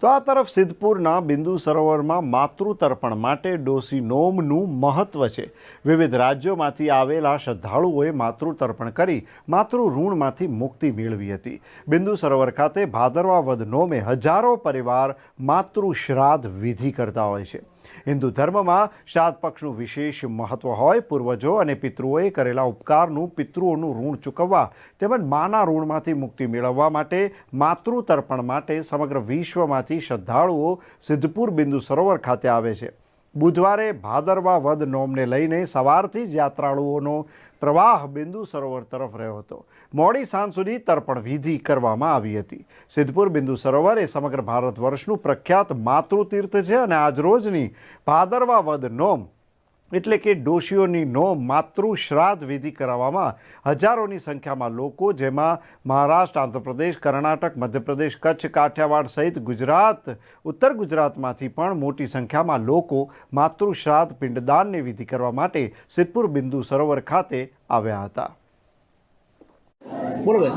તો આ તરફ સિદ્ધપુરના બિંદુ સરોવરમાં માતૃતર્પણ માટે ડોસી નોમનું મહત્વ છે. વિવિધ રાજ્યોમાંથી આવેલા શ્રદ્ધાળુઓએ માતૃતર્પણ કરી માતૃ ઋણમાંથી મુક્તિ મેળવી હતી. બિંદુ સરોવર ખાતે ભાદરવા વદ નોમે હજારો પરિવાર માતૃ શ્રાદ્ધ વિધિ કરતા હોય છે. હિન્દુ ધર્મમાં શ્રાદ્ધ પક્ષનું વિશેષ મહત્વ હોય, પૂર્વજો અને પિતૃઓએ કરેલા ઉપકારનું પિતૃઓનું ઋણ ચૂકવવા તેમજ માના ઋણમાંથી મુક્તિ મેળવવા માટે, માતૃતર્પણ માટે સમગ્ર વિશ્વમાંથી શ્રદ્ધાળુઓ સિદ્ધપુર બિંદુ સરોવર ખાતે આવે છે. બુધવારે ભાદરવા વદ નોમને લઈને સવારથી જ યાત્રાળુઓનો પ્રવાહ બિંદુ સરોવર તરફ રહ્યો હતો. મોડી સાંજ સુધી તર્પણ વિધિ કરવામાં આવી હતી. સિદ્ધપુર બિંદુ સરોવર એ સમગ્ર ભારત વર્ષનું પ્રખ્યાત માતૃતીર્થ છે અને આજરોજની ભાદરવા વદ નોમ એટલે કે ડોશીઓની નો માતૃ શ્રાદ્ધ વિધિ કરાવવામાં હજારોની સંખ્યામાં લોકો, જેમાં મહારાષ્ટ્ર, આંધ્રપ્રદેશ, કર્ણાટક, મધ્યપ્રદેશ, કચ્છ, કાઠિયાવાડ સહિત ગુજરાત, ઉત્તર ગુજરાતમાંથી પણ મોટી સંખ્યામાં લોકો માતૃ શ્રાદ્ધ પિંડદાનની વિધિ કરવા માટે સિદ્ધપુર બિંદુ સરોવર ખાતે આવ્યા હતા. બોલો બેન.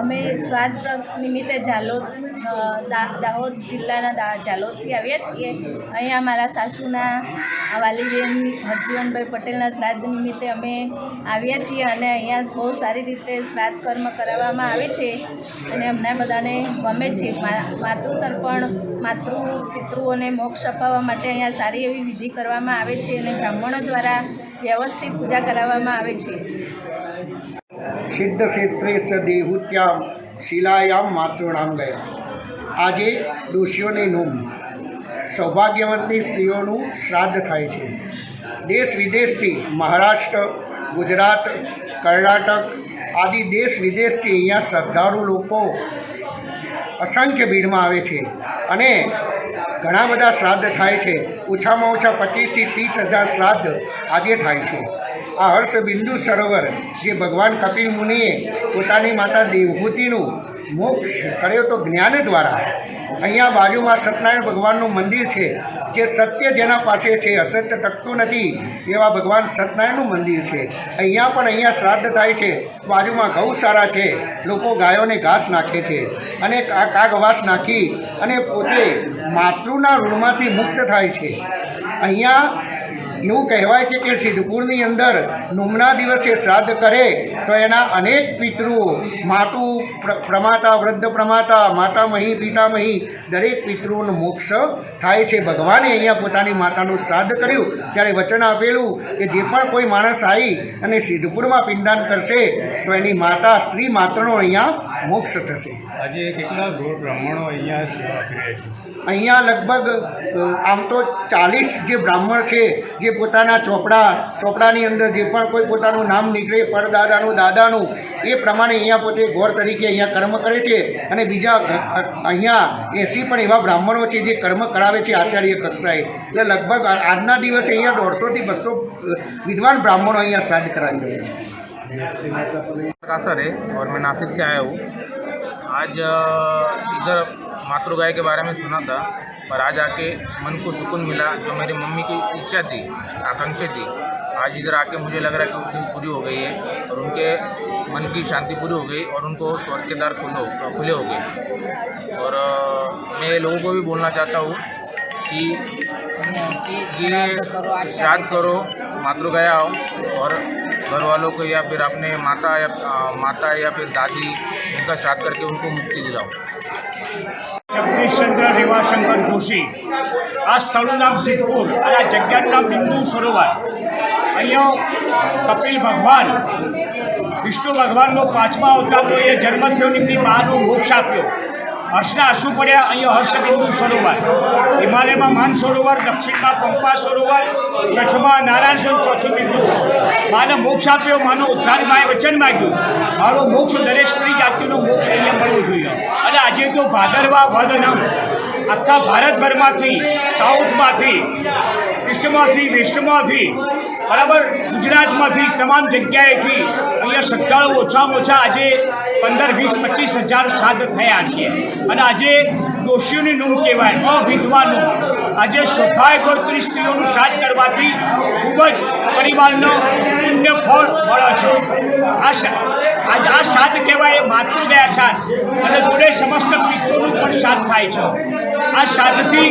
અમે સ્વાદ પક્ષ નિમિત્તે જાલોદ દાહોદ જિલ્લાના જાલોદથી આવ્યા છીએ. અહીંયા મારા સાસુના વાલીબેન, હરજીવનભાઈ પટેલના શ્રાદ્ધ નિમિત્તે અમે આવ્યા છીએ અને અહીંયા બહુ સારી રીતે શ્રાદ્ધ કર્મ કરાવવામાં આવે છે અને અમને બધાને ગમે છે. માતૃતર્પણ, માતૃ, પિતૃઓને મોક્ષ અપાવવા માટે અહીંયા સારી એવી વિધિ કરવામાં આવે છે અને બ્રાહ્મણો દ્વારા વ્યવસ્થિત પૂજા કરાવવામાં આવે છે. સિદ્ધક્ષેત્રે સ દેહુત્યામ શિલાયામ માતૃણામ ગયા આજે ઋષિઓની નોમ. સૌભાગ્યવંતી સ્ત્રીઓનું શ્રાદ્ધ થાય છે. દેશ વિદેશથી મહારાષ્ટ્ર, ગુજરાત, કર્ણાટક આદિ દેશ વિદેશથી અહીંયા શ્રદ્ધાળુ લોકો અસંખ્ય ભીડમાં આવે છે અને ઘણા બધા શ્રાદ્ધ થાય છે. ઓછામાં ઓછા પચીસથી ત્રીસ હજાર શ્રાદ્ધ આજે થાય છે. આ હર્ષ બિંદુ સરોવર, જે ભગવાન કપિલ મુનિએ પોતાની માતા દેવહૂતિનું મોક્ષ કર્યો તો જ્ઞાન દ્વારા. અહીંયા બાજુમાં સત્યનારાયણ ભગવાનનું મંદિર છે, જે સત્ય જેના પાસે છે, અસત્ય ટકતું નથી એવા ભગવાન સત્યનારાયણનું મંદિર છે. અહીંયા પણ અહીંયા શ્રાદ્ધ થાય છે, બાજુમાં ગૌશાળા છે, લોકો ગાયોને ઘાસ નાખે છે અને કાગવાસ નાખી અને પોતે માતૃના ઋણમાંથી મુક્ત થાય છે. અહીંયા એવું કહેવાય છે કે સિદ્ધપુરની અંદર નુમના દિવસે શ્રાદ્ધ કરે તો એના અનેક પિતૃઓ માતુ પ્રમાતા, વૃદ્ધ પ્રમાતા, માતામહી, પિતામહી, દરેક પિતૃઓનો મોક્ષ થાય છે. ભગવાને અહીંયા પોતાની માતાનું શ્રાદ્ધ કર્યું. ત્યારે વચન આપેલું કે જે પણ કોઈ માણસ આવી અને સિદ્ધપુરમાં પિંડદાન કરશે, તો એની માતા, સ્ત્રી માત્રનો અહીંયા મોક્ષ થશે. આજે કેટલા બ્રાહ્મણો અહીંયા સેવા આપી છે? અહીંયા લગભગ અ, આમ તો ચાલીસ જે બ્રાહ્મણ છે જે પોતાના ચોપડા ચોપડાની અંદર જે પણ કોઈ પોતાનું નામ નીકળે પરદાદાનું દાદાનું એ પ્રમાણે અહીંયા પોતે ગોર તરીકે અહીંયા કર્મ કરે છે અને બીજા અ- અ- અહીંયા એસી પણ એવા બ્રાહ્મણો છે જે કર્મ કરાવે છે આચાર્ય કક્ષાએ એટલે લગભગ આ- આજના દિવસે અહીંયા દોઢસોથી બસો વિદ્વાન બ્રાહ્મણો અહીંયા શ્રાદ્ધ કરાવી રહ્યા છે कासर है और मैं नासिक से आया हूँ आज इधर मातृ गाय के बारे में सुना था पर आज आके मन को सुकून मिला जो मेरी मम्मी की इच्छा थी आकांक्षा थी। आज इधर आके मुझे लग रहा है कि चीज़ पूरी हो गई है और उनके मन की शांति पूरी हो गई और उनको स्वर्ग के द्वार खुले खुले हो गए। और मैं लोगों को भी बोलना चाहता हूँ कि ये श्राद्ध करो मातृ गया हो और घर वालों को या फिर अपने माता या अ, माता या फिर दादी इनका श्राद्ध करके उनको मुक्ति दिलाओ જગદીશચંદ્ર રેવાશંકર જોશી આ સ્થળનું નામ સિદ્ધપુર અને આ જગ્યાનું નામ બિંદુ સરોવર અહીંયા કપિલ ભગવાન વિષ્ણુ ભગવાનનો પાંચમા અવતારનો એ જન્મ થયો એમની બહારનો મોક્ષ આપ્યો હર્ષના આંસુ પડ્યા અહીંયા હર્ષ બિંદુ સરોવર હિમાલયમાં માન સરોવર દક્ષિણમાં પંપા સરોવર કચ્છમાં નારાયણ સરોવર ચોથું બિંદુ માને મોક્ષ આપ્યો, માનો ઉદ્ધાર માએ વચન માગ્યું. મારો મોક્ષ દરેક સ્ત્રી જાતિનો મોક્ષ અહીંયા મળવો જોઈએ. અને આજે તો ભાદરવા વધનમ આખા ભારતભરમાંથી, સાઉથમાંથી, ઈસ્ટમાંથી, વેસ્ટમાંથી, બરાબર, ગુજરાતમાંથી તમામ જગ્યાએથી અહીંયા શ્રદ્ધાળુ ઓછામાં ઓછા આજે પંદર, વીસ, પચીસ હજાર સાધ થયા છે. અને આજે દોષીઓની નૂમ કહેવાય, અવિધવાનું. આજે સૌભાગ્યવતી સ્ત્રીઓનું સાથ કરવાથી ખૂબ જ પરિવારનો પુણ્ય ફળ મળે છે. આ આજ આ શ્રાદ્ધ કહેવાય એ માતૃદયા શ્રાદ્ધ અને જોડે સમસ્ત મિત્રોનું પણ શ્રાદ્ધ થાય છે. આ સાધથી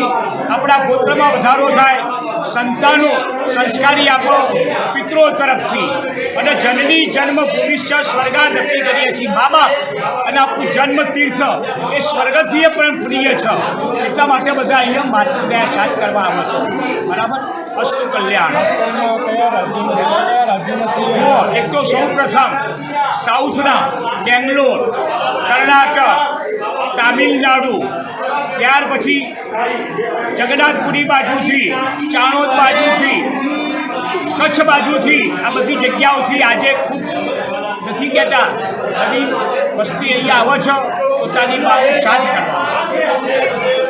આપણા ગોત્રમાં વધારો થાય. સંતાનો સંસ્કારી આપો પિત્રો તરફથી. અને જનની જન્મ ભૂમિશ્ચ સ્વર્ગાદ નક્કી કરીએ છીએ. મા બાપ અને આપણું જન્મ તીર્થ એ સ્વર્ગથી પણ પ્રિય છે. એટલા માટે બધા અહીંયા માતૃદયા સાથ કરવા આવે છે. બરાબર? અસ્તુ કલ્યાણ. એક તો સૌ પ્રથમ સાઉથના બેંગ્લોર, કર્ણાટક તામિલનાડુ. ત્યાર પછી જગન્નાથપુરી બાજુથી, ચાણોદ બાજુથી, કચ્છ બાજુથી, આ બધી જગ્યાઓથી આજે ખૂબ નથી કહેતા. બધી વસ્તી અહીંયા આવો છો, પોતાની બાબત શાંત કરવા